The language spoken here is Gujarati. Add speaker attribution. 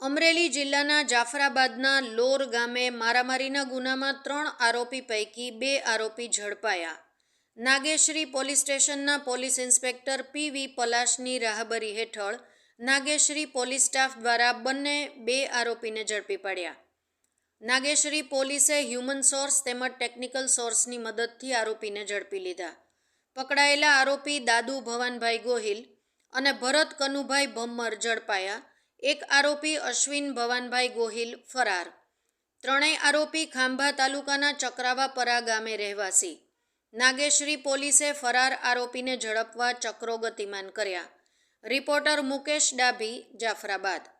Speaker 1: અમરેલી જિલ્લાના જાફરાબાદના લોર ગામે મારામારીના ગુનામાં ત્રણ આરોપી પૈકી બે આરોપી ઝડપાયા. નાગેશ્રી પોલીસ સ્ટેશનના પોલીસ ઇન્સ્પેક્ટર પી વી પલાશની રાહબરી હેઠળ નાગેશ્રી પોલીસ સ્ટાફ દ્વારા બંને બે આરોપીને ઝડપી પાડ્યા. નાગેશ્રી પોલીસે હ્યુમન સોર્સ તેમજ ટેકનિકલ સોર્સની મદદથી આરોપીને ઝડપી લીધા. પકડાયેલા આરોપી દાદુ ભવાનભાઈ ગોહિલ અને ભરત કનુભાઈ ભમ્મર ઝડપાયા એક આરોપી અશ્વિન ભવાનભાઈ ગોહિલ ફરાર. ત્રણેય આરોપી ખાંભા તાલુકાના ચક્રાવાપરા ગામે રહેવાસી. નાગેશ્રી પોલીસે ફરાર આરોપીને ઝડપવા ચક્રો ગતિમાન કર્યા. રિપોર્ટર મુકેશ ડાભી, જાફરાબાદ.